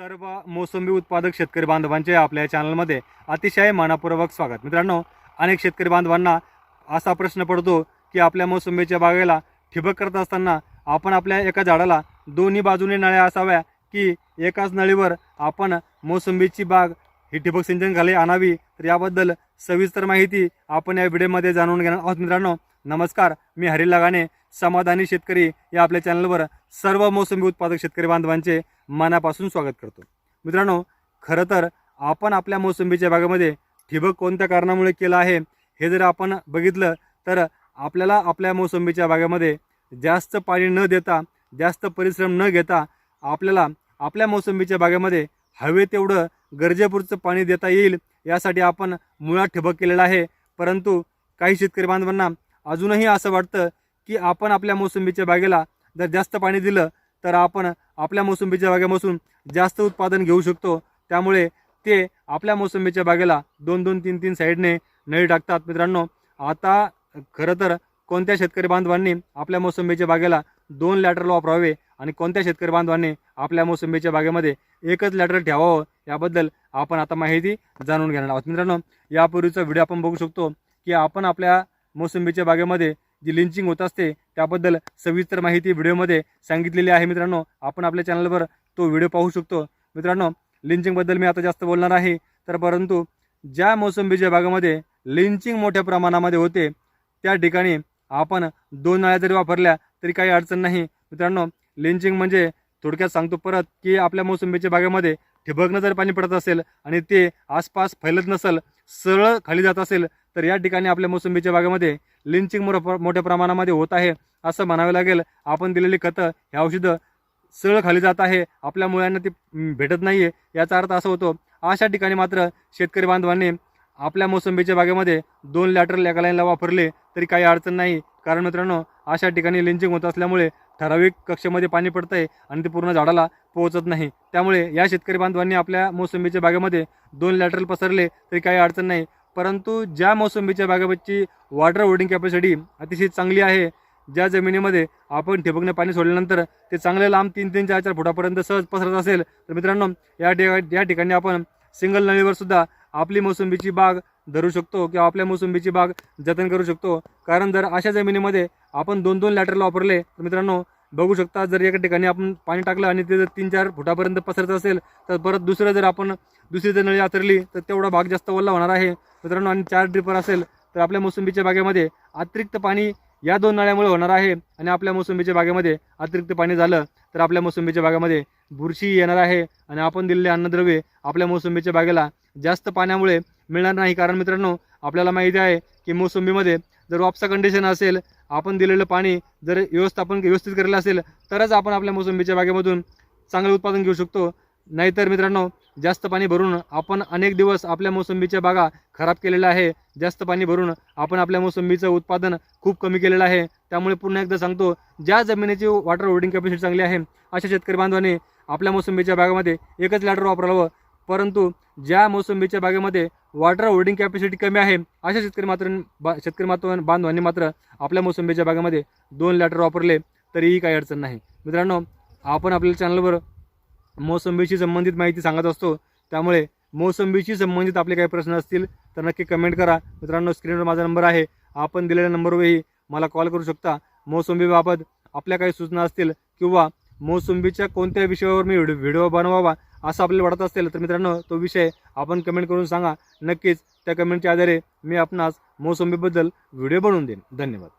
सर्व मोसंबी उत्पादक शेतकरी बांधवांचे आपल्या चॅनलमध्ये अतिशय मानापूर्वक स्वागत. मित्रांनो अनेक शेतकरी बांधवांना असा प्रश्न पडतो की आपल्या मोसंबीच्या बागेला ठिबक करत असताना आपण आपल्या एका झाडाला दोन्ही बाजूने नळ्या असाव्या की एकाच नळीवर आपण मोसंबीची बाग ही ठिबक सिंचन खाली आणावी? तर याबद्दल सविस्तर माहिती आपण या व्हिडिओमध्ये जाणून घेणार आहोत. मित्रांनो नमस्कार. मी हरी लगाने समाधानी शेतकरी या आपल्या चॅनलवर सर्व मोसंबी उत्पादक शेतकरी बांधवांचे मनापासून स्वागत करतो. मित्रांनो खरं तर आपण आपल्या मोसंबीच्या बागेमध्ये ठिबक कोणत्या कारणामुळे केलं आहे हे जर आपण बघितलं तर आपल्याला आपल्या मोसंबीच्या बागेमध्ये जास्त पाणी न देता जास्त परिश्रम न घेता आपल्याला आपल्या मोसंबीच्या बागेमध्ये हवे तेवढं गरजेपुरचं पाणी देता येईल यासाठी आपण मुळात ठिबक केलेलं आहे. परंतु काही शेतकरी बांधवांना अजूनही असं वाटतं की आपण आपल्या मोसंबीच्या बागेला जर जास्त पाणी दिलं तर आपण आपल्या मोसंबीच्या बागेपासून जास्त उत्पादन घेऊ शकतो. त्यामुळे ते आपल्या मोसंबीच्या बागेला दोन दोन तीन तीन साईडने नळी टाकतात. मित्रांनो आता खरं तर कोणत्या शेतकरी बांधवांनी आपल्या मोसंबीच्या बागेला दोन लॅटरल वापरावे आणि कोणत्या शेतकरी बांधवांनी आपल्या मोसंबीच्या बागेमध्ये एकच लॅटरल ठेवावं याबद्दल आपण आता माहिती जाणून घेणार आहोत. मित्रांनो यापूर्वीचा व्हिडिओ आपण बघू शकतो की आपण आपल्या मोसंबीच्या बागेमध्ये जी लिंचिंग होत असते त्याबद्दल सविस्तर माहिती व्हिडिओमध्ये सांगितलेली आहे मित्रांनो. आपण आपल्या चॅनलवर तो व्हिडिओ पाहू शकतो. मित्रांनो लिंचिंगबद्दल मी आता जास्त बोलणार आहे. तर परंतु ज्या मोसंबीच्या भागामध्ये लिंचिंग मोठ्या प्रमाणामध्ये होते त्या ठिकाणी आपण दोन नळ्या जरी वापरल्या तरी काही अडचण नाही. मित्रांनो लिंचिंग म्हणजे थोडक्यात सांगतो परत की आपल्या मोसंबीच्या बागेमध्ये ठिबकनं जर पाणी पडत असेल आणि ते आसपास फैलत नसेल सरळ खाली जात असेल तर या ठिकाणी आपल्या मोसंबीच्या बागेमध्ये लिंचिंग मोठ्या मोठ्या प्रमाणामध्ये होत आहे असं म्हणावे लागेल. आपण दिलेली खतं हे औषधं सरळ खाली जात आहे. आपल्या मुळांना ती भेटत नाही आहे याचा अर्थ असा होतो अशा ठिकाणी मात्र शेतकरी बांधवांनी आपल्या मोसंबीच्या बागेमध्ये दोन लॅटरल एका लाईनला वापरले तरी काही अडचण नाही. कारण मित्रांनो अशा ठिकाणी लिंचिंग होत असल्यामुळे ठराविक कक्षेमध्ये पाणी पडतं आहे आणि ते पूर्ण झाडाला पोहोचत नाही. त्यामुळे या शेतकरी बांधवांनी आपल्या मोसंबीच्या बागेमध्ये दोन लॅटरल पसरले तरी काही अडचण नाही. परंतु ज्या मोसंबीच्या बागेची वॉटर होल्डिंग कॅपॅसिटी अतिशय चांगली आहे ज्या जमिनीमध्ये आपण ठिबकने पाणी सोडल्यानंतर ते चांगले लांब तीन तीन चार चार फुटापर्यंत सहज पसरत असेल तर मित्रांनो या ठिकाणी या ठिकाणी आपण सिंगल नळीवर सुद्धा आपली मोसंबीची बाग धरू शकतो किंवा आपल्या मोसंबीची बाग जतन करू शकतो. कारण जर अशा जमिनीमध्ये आपण दोन दोन लॅटरला वापरले तर मित्रांनो बघू शकता जर एका ठिकाणी आपण पाणी टाकलं आणि ते जर तीन चार फुटापर्यंत पसरत असेल तर परत दुसरं जर आपण दुसरी जर नळी आतरली तर तेवढा भाग जास्त ओला होणार आहे. मित्रांनो आणि चार ड्रिपर असेल तर आपल्या मोसंबीच्या बागेमध्ये अतिरिक्त पाणी या दोन नळ्यामुळे होणार आहे. आणि आपल्या मोसंबीच्या बागेमध्ये अतिरिक्त पाणी झालं तर आपल्या मोसंबीच्या बागेमध्ये बुरशी येणार आहे. आणि आपण दिलेले अन्नद्रव्ये आपल्या मोसंबीच्या बागेला जास्त पाण्यामुळे मिळणार नाही. कारण मित्रांनो आपल्याला माहिती आहे की मोसंबीमध्ये जर वापसा कंडिशन असेल आपण दिलेलं पाणी जर व्यवस्थापन व्यवस्थित केलेलं असेल तरच आपण आपल्या मोसंबीच्या बागेमधून चांगलं उत्पादन घेऊ शकतो. नाहीतर मित्रांनो जास्त पाणी भरून आपण अनेक दिवस आपल्या मोसंबीच्या बागा खराब केलेल्या आहे. जास्त पाणी भरून आपण आपल्या मोसंबीचं उत्पादन खूप कमी केलेलं आहे. त्यामुळे पुन्हा एकदा सांगतो ज्या जमिनीची वॉटर होल्डिंग कॅपॅसिटी चांगली आहे अशा शेतकरी बांधवांनी आपल्या मोसंबीच्या बागेमध्ये एकच लॅटर वापरावं. परंतु ज्या मोसंबीच्या बागेमध्ये वॉटर होल्डिंग कॅपॅसिटी कमी आहे. अशा शेतकरी मात्र बा शेतकरी मात्र बांधवांनी मात्र आपल्या मोसंबीच्या बागेमध्ये दोन लॅटर वापरले तरीही काही अडचण नाही. मित्रांनो आपण आपल्या चॅनलवर मोसंबीशी संबंधित माहिती सांगत असतो. त्यामुळे मोसंबीशी संबंधित आपले काही प्रश्न असतील तर नक्की कमेंट करा. मित्रांनो स्क्रीनवर माझा नंबर आहे. आपण दिलेल्या नंबरवरही मला कॉल करू शकता. मोसंबीबाबत आपल्या काही सूचना असतील किंवा मोसंबीच्या कोणत्या विषयावर मी व्हिडिओ व्हिडिओ बनवावा असं आपल्याला वाटत असेल तर मित्रांनो तो विषय आपण कमेंट करून सांगा. नक्कीच त्या कमेंटच्या आधारे मी आपणास मोसंबीबद्दल व्हिडिओ बनवून देईन. धन्यवाद.